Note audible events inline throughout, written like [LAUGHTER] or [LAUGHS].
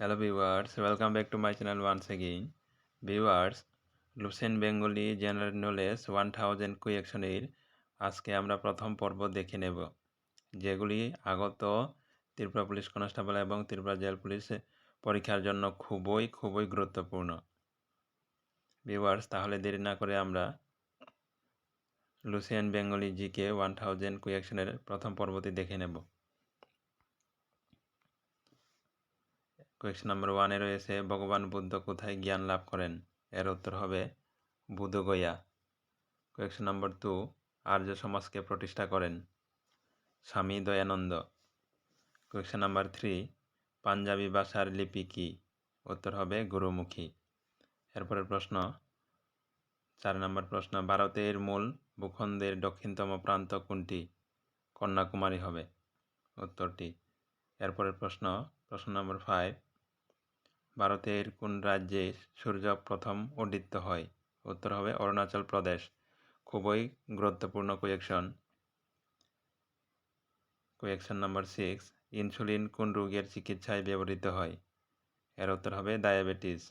Hello viewers, welcome back to my channel once again. Viewers, Lucent Bengali general knowledge one thousand কুয়েকশনের আজকে আমরা প্রথম পর্ব দেখে নেব যেগুলি আগত ত্রিপুরা পুলিশ কনস্টেবল এবং ত্রিপুরা জেল পুলিশ পরীক্ষার জন্য খুবই খুবই গুরুত্বপূর্ণ। ভিউয়ার্স তাহলে দেরি না করে আমরা Lucent Bengali GK one thousand কুয়েকশনের প্রথম পর্বটি দেখে নেব। কোয়েশ্চেন নাম্বার ওয়ানে রয়েছে, ভগবান বুদ্ধ কোথায় জ্ঞান লাভ করেন? এর উত্তর হবে বুধগয়া। কোয়েশ্চেন নম্বর টু আর্য সমাজকে প্রতিষ্ঠা করেন Swami Dayanand. Question number three, Punjabi ভাষার লিপি কি? উত্তর হবে গুরুমুখী। এরপরের প্রশ্ন, চার নম্বর প্রশ্ন, ভারতের মূল ভূখণ্ডের দক্ষিণতম প্রান্ত কোনটি? কন্যাকুমারী হবে উত্তরটি। এরপরের প্রশ্ন প্রশ্ন নম্বর ফাইভ ভারতের কোন রাজ্যে সূর্য প্রথম উদিত হয়? উত্তর হবে অরুণাচল প্রদেশ। খুবই গুরুত্বপূর্ণ question question number six insulin কোন রোগের চিকিৎসায় ব্যবহৃত হয়? এর উত্তর হবে diabetes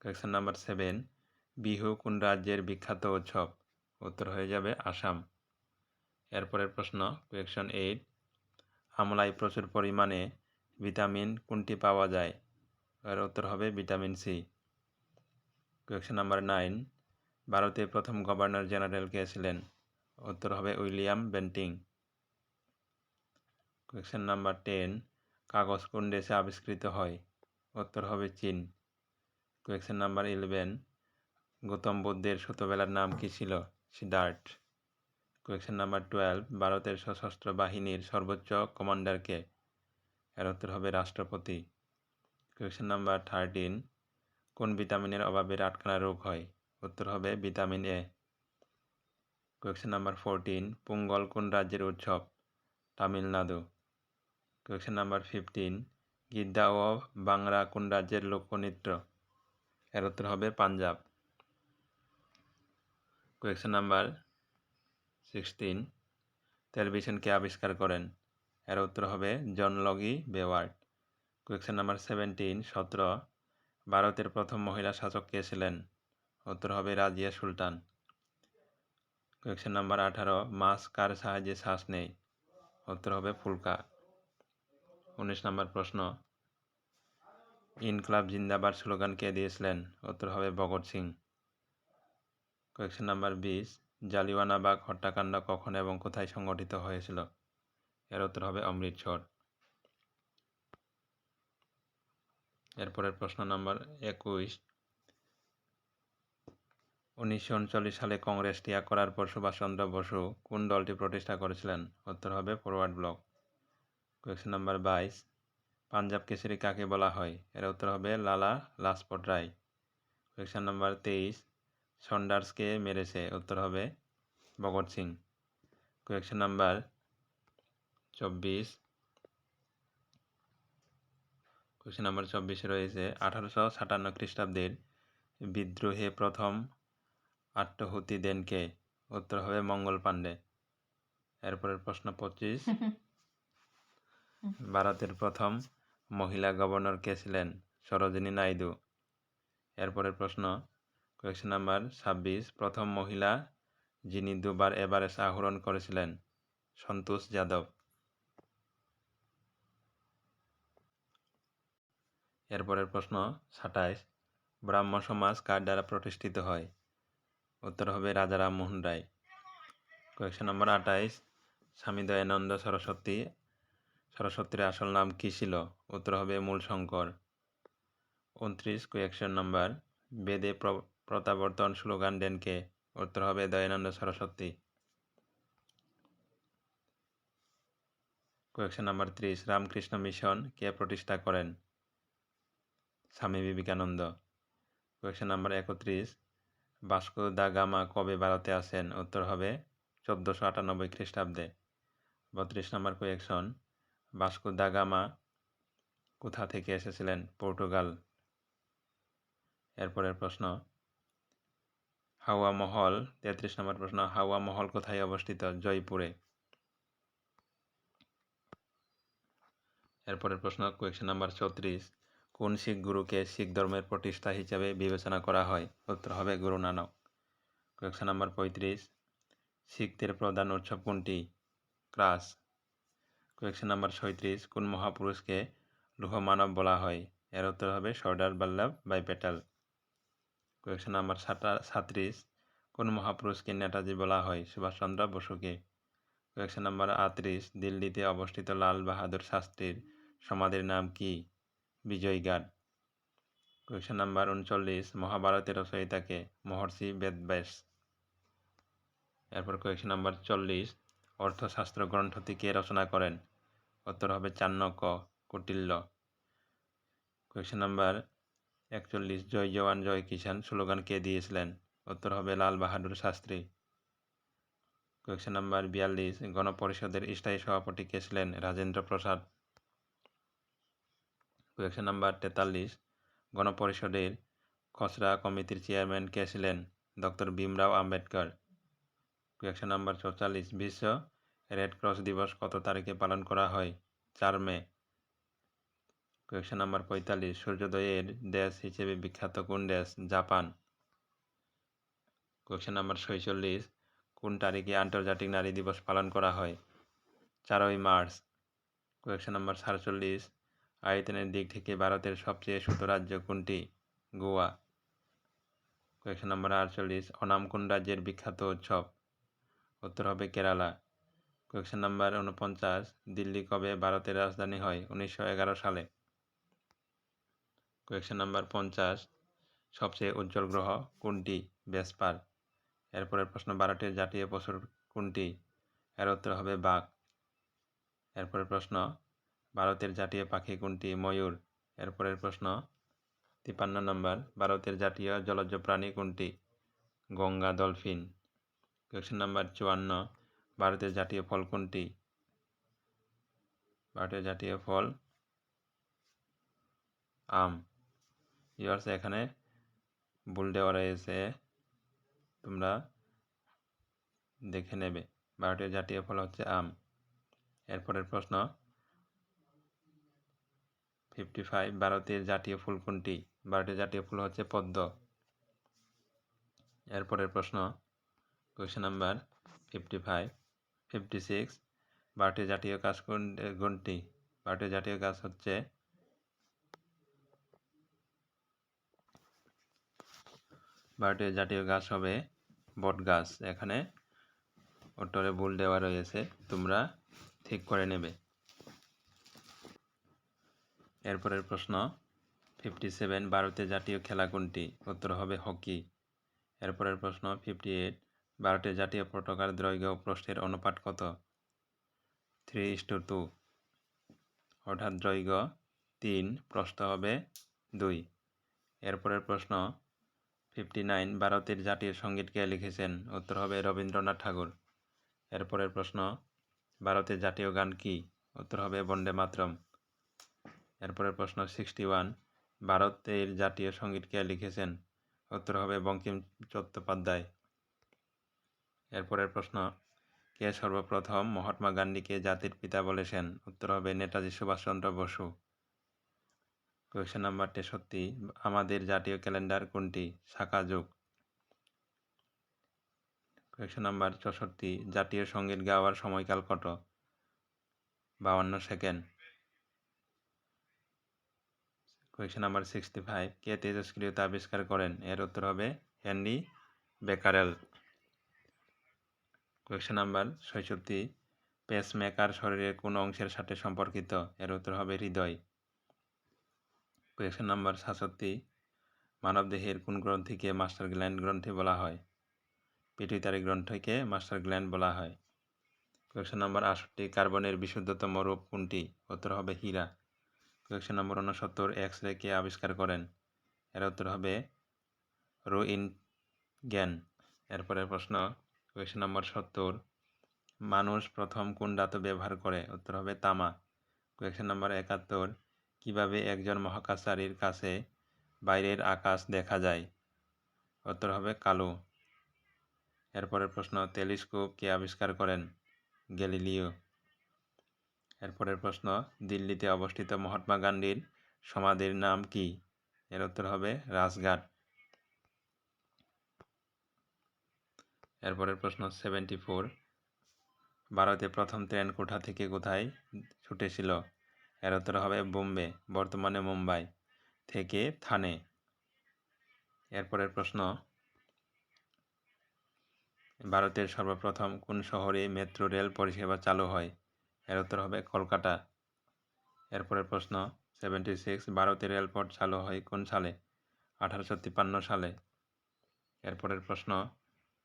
question number seven Bihu কোন রাজ্যের বিখ্যাত উৎসব? উত্তর হয়ে যাবে আসাম। এরপরের প্রশ্ন কোয়েকশন এইট আমলায় প্রচুর পরিমাণে ভিটামিন কোনটি পাওয়া যায়? এর উত্তর হবে vitamin C. Question number nine, ভারতের প্রথম গভর্নর জেনারেল কে ছিলেন? উত্তর হবে William Bentinck. Question number ten, কাগজ কোন দেশে আবিষ্কৃত হয়? উত্তর হবে চীন। কোয়েকশন নাম্বার ইলেভেন, গৌতম বুদ্ধের ছোটবেলার নাম কি ছিল? সিদ্ধার্থ। কোয়েকশন নাম্বার টুয়েলভ, ভারতের সশস্ত্র বাহিনীর সর্বোচ্চ কমান্ডারকে এর উত্তর হবে রাষ্ট্রপতি। কোয়েশ্চেন নাম্বার থার্টিন কোন ভিটামিনের অভাবে আটখানা রোগ হয়? উত্তর হবে vitamin A question number fourteen Pongal কোন রাজ্যের উৎসব? Tamil Nadu. Question number fifteen Giddha ও বাংলা কোন রাজ্যের লোকনৃত্য? এর উত্তর হবে পাঞ্জাব। কোয়েশ্চেন নাম্বার সিক্সটিন টেলিভিশনকে আবিষ্কার করেন? এর উত্তর হবে জন লগি বেওয়ার্ড। কোয়েকশন নাম্বার সেভেন্টিন, সতেরো, ভারতের প্রথম মহিলা শাসক কে ছিলেন? উত্তর হবে রাজিয়া সুলতান। কোয়েকশন নাম্বার আঠারো মাছ কার সাহায্যে শ্বাস নেই উত্তর হবে ফুলকা। উনিশ নম্বর প্রশ্ন, ইনকলাব জিন্দাবাদ স্লোগান কে দিয়েছিলেন? উত্তর হবে ভগৎ সিং। কোয়েকশন নাম্বার বিশ জালিওয়ানাবাগ হত্যাকাণ্ড কখন এবং কোথায় সংগঠিত হয়েছিল? এর উত্তর হবে অমৃতসর। এরপরের প্রশ্ন নাম্বার একুশ। উনিশশো উনচল্লিশ সালে কংগ্রেস ত্যাগ করার পর সুভাষচন্দ্র বসু কোন দলটি প্রতিষ্ঠা করেছিলেন? উত্তর হবে ফরওয়ার্ড ব্লক। কোয়েশ্চেন নাম্বার বাইশ। পাঞ্জাব কেশরী কাকে বলা হয়? এর উত্তর হবে লালা লাজপট রায়। কোয়েশ্চেন নাম্বার তেইশ। সন্ডার্সকে মেরেছে, উত্তর হবে ভগৎ সিং। কোয়েশ্চেন নাম্বার চব্বিশ। কোশ্চেন নাম্বার চব্বিশে রয়েছে আঠারোশো সাতান্ন খ্রিস্টাব্দের বিদ্রোহে প্রথম আত্মহুতি দেন কে? উত্তর হবে মঙ্গল পাণ্ডে। এরপরের প্রশ্ন পঁচিশ। [LAUGHS] ভারতের প্রথম মহিলা গভর্নর কে ছিলেন? সরোজিনী নাইডু। এরপরের প্রশ্ন কোয়েশ্চেন নাম্বার ছাব্বিশ। প্রথম মহিলা যিনি দুবার এভারেস্ট আহরণ করেছিলেন সন্তোষ যাদব। এরপরের প্রশ্ন, সাতাইশ, ব্রাহ্ম সমাজ কার দ্বারা প্রতিষ্ঠিত হয়? উত্তর হবে রাজা রামমোহন রায়। কোয়েকশন নম্বর আঠাইশ, স্বামী দয়ানন্দ সরস্বতী, সরস্বতীর আসল নাম কী ছিল? উত্তর হবে মূল শঙ্কর উনত্রিশ কোয়েকশন নম্বর বেদে প্রত্যাবর্তন স্লোগান দেনকে উত্তর হবে দয়ানন্দ সরস্বতী। কোয়েকশন নাম্বার ত্রিশ, রামকৃষ্ণ মিশন কে প্রতিষ্ঠা করেন? স্বামী বিবেকানন্দ। কোয়েশ্চেন নাম্বার একত্রিশ। বাস্কো দা গামা কবে ভারতে আসেন? উত্তর হবে চোদ্দোশো আটানব্বই খ্রিস্টাব্দে। বত্রিশ নম্বর কোয়েকশন বাস্কো দা গামা কোথা থেকে এসেছিলেন? পর্তুগাল। এরপরের প্রশ্ন। হাওয়া মহল, তেত্রিশ নম্বর প্রশ্ন, হাওয়া মহল কোথায় অবস্থিত? জয়পুরে। এরপরের প্রশ্ন কোয়েকশন নাম্বার চৌত্রিশ কোন শিখ গুরুকে শিখ ধর্মের প্রতিষ্ঠা হিসাবে বিবেচনা করা হয়? উত্তর হবে গুরু নানক। কোয়েকশন নাম্বার পঁয়ত্রিশ। শিখদের প্রধান উৎসব কোনটি? ক্রাস। কোয়েকশন নাম্বার ছয়ত্রিশ। কোন মহাপুরুষকে লৌহ মানব বলা হয়? এর উত্তর হবে Sardar Vallabh by Patel question number সাতত্রিশ কোন মহাপুরুষকে নেতাজি বলা হয়? সুভাষচন্দ্র বসুকে। কোয়েকশন নাম্বার আটত্রিশ। দিল্লিতে অবস্থিত লাল বাহাদুর শাস্ত্রীর সমাধির নাম কি? বিজয়ঘাট কোয়েকশন নাম্বার উনচল্লিশ, মহাভারতের রচয়িতাকে মহর্ষি বেদব্যাস। এরপর কোয়েকশন নাম্বার চল্লিশ, অর্থশাস্ত্র গ্রন্থটি কে রচনা করেন? উত্তর হবে চাণক্য কুটিল্য। কোয়েকশন নাম্বার একচল্লিশ, জয় জওয়ান, জয় কিষান স্লোগান কে দিয়েছিলেন? উত্তর হবে লাল বাহাদুর শাস্ত্রী। কোয়েকশন নাম্বার বিয়াল্লিশ, গণপরিষদের স্থায়ী সভাপতি কে ছিলেন? রাজেন্দ্র প্রসাদ। কোয়েকশন নাম্বার তেতাল্লিশ, গণপরিষদের খসড়া কমিটির চেয়ারম্যান কে ছিলেন? Doctor Bhimrao Ambedkar. Question number চৌচল্লিশ, বিশ্ব রেড ক্রস দিবস কত তারিখে পালন করা হয়? চার মে। কোয়েকশন নাম্বার পঁয়তাল্লিশ, সূর্যোদয়ের দেশ হিসেবে বিখ্যাত কোন দেশ? জাপান। কোয়েকশন নাম্বার ছয়চল্লিশ, কোন তারিখে আন্তর্জাতিক নারী দিবস পালন করা হয়? চারই মার্চ। কোয়েকশন নাম্বার সাতচল্লিশ আয়তনের দিক থেকে ভারতের সবচেয়ে ছোট রাজ্য কোনটি? গোয়া। কোয়েকশন নাম্বার আটচল্লিশ, অনাম কোন রাজ্যের বিখ্যাত উৎসব? উত্তর হবে কেরালা। কোয়েকশন নাম্বার উনপঞ্চাশ দিল্লি কবে ভারতের রাজধানী হয়? উনিশশো এগারো সালে। কোয়েকশন নাম্বার পঞ্চাশ, সবচেয়ে উজ্জ্বল গ্রহ কোনটি? বেসপার। এরপরের প্রশ্ন, ভারতের জাতীয় পশুর কোনটি? এর উত্তর হবে বাঘ। এরপরের প্রশ্ন ভারতের জাতীয় পাখি কোনটি? ময়ূর। এরপরের প্রশ্ন তিপান্ন নম্বর, ভারতের জাতীয় জলজ প্রাণী কোনটি? গঙ্গা ডলফিন। কোয়েশ্চেন নাম্বার চুয়ান্ন, ভারতের জাতীয় ফল কোনটি? ভারতের জাতীয় ফল আম। ইয়ার্স এখানে ভুল দেওয়া রয়েছে। তোমরা দেখে নেবে। ভারতের জাতীয় ফল হচ্ছে আম। এরপরের প্রশ্ন ফিফটি ফাইভ ভারতের জাতীয় ফুল কোনটি? ভারতের জাতীয় ফুল হচ্ছে পদ্ম। এরপরের প্রশ্ন question number fifty five fifty six ভারতের জাতীয় গাছ কোনটি? ভারতের জাতীয় গাছ হচ্ছে ভারতীয় জাতীয় গাছ হবে বট গাছ। এখানে উত্তরে ভুল দেওয়া রয়েছে, তোমরা ঠিক করে নেবে। এরপরের প্রশ্ন ফিফটি সেভেন ভারতের জাতীয় খেলা কোনটি? উত্তর হবে হকি। এরপরের প্রশ্ন ফিফটি এইট ভারতের জাতীয় পতাকার দৈর্ঘ্য প্রস্থের অনুপাত কত? থ্রি ইস্টু টু অর্থাৎ দৈর্ঘ্য তিন, প্রস্থ হবে দুই। এরপরের প্রশ্ন ফিফটি নাইন ভারতের জাতীয় সংগীত কে লিখেছেন? উত্তর হবে রবীন্দ্রনাথ ঠাকুর। এরপরের প্রশ্ন ভারতের জাতীয় গান কি? উত্তর হবে বন্দে মাতরম। এরপরের প্রশ্ন সিক্সটি ওয়ান, ভারতের জাতীয় সংগীত কে লিখেছেন? উত্তর হবে বঙ্কিম চট্টোপাধ্যায়। এরপরের প্রশ্ন, কে সর্বপ্রথম মহাত্মা গান্ধীকে জাতির পিতা বলেছেন? উত্তর হবে নেতাজি সুভাষচন্দ্র বসু। কোয়েশ্চেন নাম্বার তেষট্টি, আমাদের জাতীয় ক্যালেন্ডার কোনটি? শাখা যুগ। কোয়েশ্চেন নাম্বার চৌষট্টি, জাতীয় সংগীত গাওয়ার সময়কাল কত? বাউন্ন second. Question number sixty five কে তেজস্ক্রিয়তা আবিষ্কার করেন? এর উত্তর হবে হেনরি বেকারেল। কোয়েশ্চেন নাম্বার ছয়ষট্টি পেসমেকার শরীরের কোন অংশের সাথে সম্পর্কিত? এর উত্তর হবে হৃদয়। কোয়েশ্চেন নাম্বার সাতষট্টি, মানবদেহের কোন গ্রন্থিকে মাস্টার গ্ল্যান্ড গ্রন্থি বলা হয়? পিটুইতারি গ্রন্থিকে মাস্টার গ্ল্যান্ড বলা হয়। কোয়েশ্চেন নাম্বার আটষট্টি, কার্বনের বিশুদ্ধতম রূপ কোনটি? উত্তর হবে হীরা। কোয়েশ্চেন নম্বর উনসত্তর এক্স রে কে আবিষ্কার করেন। এর উত্তর হবে রো ইন জ্ঞান এরপরের প্রশ্ন কোয়েশ্চেন নম্বর সত্তর। মানুষ প্রথম কোন ধাতু ব্যবহার করে? উত্তর হবে তামা। কোয়েশ্চেন নম্বর একাত্তর। কীভাবে একজন মহাকাশচারীর কাছে বাইরের আকাশ দেখা যায়? উত্তর হবে কালো। এরপরের প্রশ্ন, টেলিস্কোপ কে আবিষ্কার করেন? গ্যালিলিও। এরপরের প্রশ্ন, দিল্লিতে অবস্থিত মহাত্মা গান্ধীর সমাধির নাম কি? এর উত্তর হবে রাজঘাট। এরপরের প্রশ্ন সেভেন্টি ফোর ভারতে প্রথম ট্রেন কোঠা থেকে কোথায় ছুটেছিল? এর উত্তর হবে বোম্বে, বর্তমানে মুম্বাই থেকে থানে। এরপরের প্রশ্ন, ভারতের সর্বপ্রথম কোন শহরে মেট্রো রেল পরিষেবা চালু হয়? এর উত্তর হবে কলকাতা। এরপরের প্রশ্ন সেভেন্টি সিক্স ভারতের রেলপথ চালু হয় কোন সালে? আঠারোশো তিপ্পান্ন সালে। এরপরের প্রশ্ন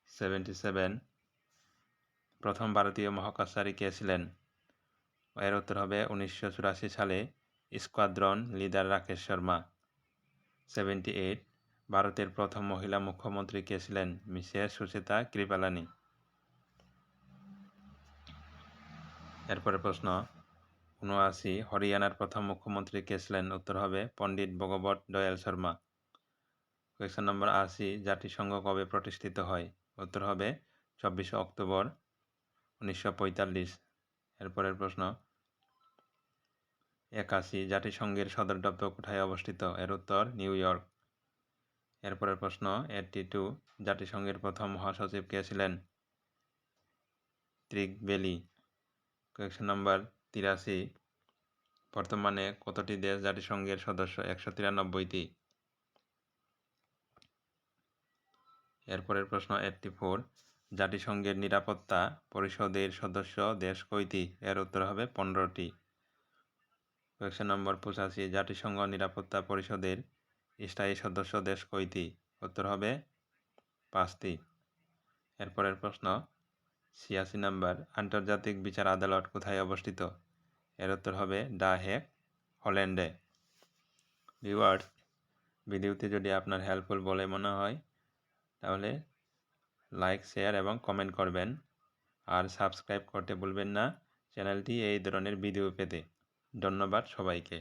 সেভেন্টি সেভেন প্রথম ভারতীয় মহাকাশচারী কে ছিলেন? এর উত্তর হবে উনিশশো চুরাশি সালে squadron leader Rakesh Sharma. Seventy eight ভারতের প্রথম মহিলা মুখ্যমন্ত্রী কে ছিলেন? মিসেস সুচেতা কৃপালানি। এরপরে প্রশ্ন উনআশি হরিয়ানার প্রথম মুখ্যমন্ত্রী কে ছিলেন? উত্তর হবে পণ্ডিত ভগবত দয়াল শর্মা। কোয়েশ্চেন নম্বর আশি, জাতিসংঘ কবে প্রতিষ্ঠিত হয়? উত্তর হবে চব্বিশে অক্টোবর উনিশশো পঁয়তাল্লিশ। এরপরের প্রশ্ন, একাশি, জাতিসংঘের সদর দপ্তর কোথায় অবস্থিত? এর উত্তর নিউ ইয়র্ক। এরপরের প্রশ্ন এইটটি টু, জাতিসংঘের প্রথম মহাসচিব কে ছিলেন? ত্রিক কোয়েশ্চেন নম্বর তিরাশি। বর্তমানে কতটি দেশ জাতিসংঘের সদস্য? একশো তিরানব্বইটি। এরপরের প্রশ্ন এইটটি ফোর জাতিসংঘের নিরাপত্তা পরিষদের সদস্য দেশ কয়টি? এর উত্তর হবে পনেরোটি। কোয়েশ্চেন নম্বর পঁচাশি। জাতিসংঘ নিরাপত্তা পরিষদের স্থায়ী সদস্য দেশ কয়টি? উত্তর হবে পাঁচটি। এরপরের প্রশ্ন ছিয়াশি নম্বর আন্তর্জাতিক বিচার আদালত কোথায় অবস্থিত? এর উত্তর হবে ডা হেক হল্যান্ডে। ভিউয়ার্স, ভিডিওটি যদি আপনার হেল্পফুল বলে মনে হয়, তাহলে লাইক, শেয়ার এবং কমেন্ট করবেন। আর সাবস্ক্রাইব করতে ভুলবেন না। চ্যানেলটি এই ধরনের ভিডিও পেতে। ধন্যবাদ সবাইকে।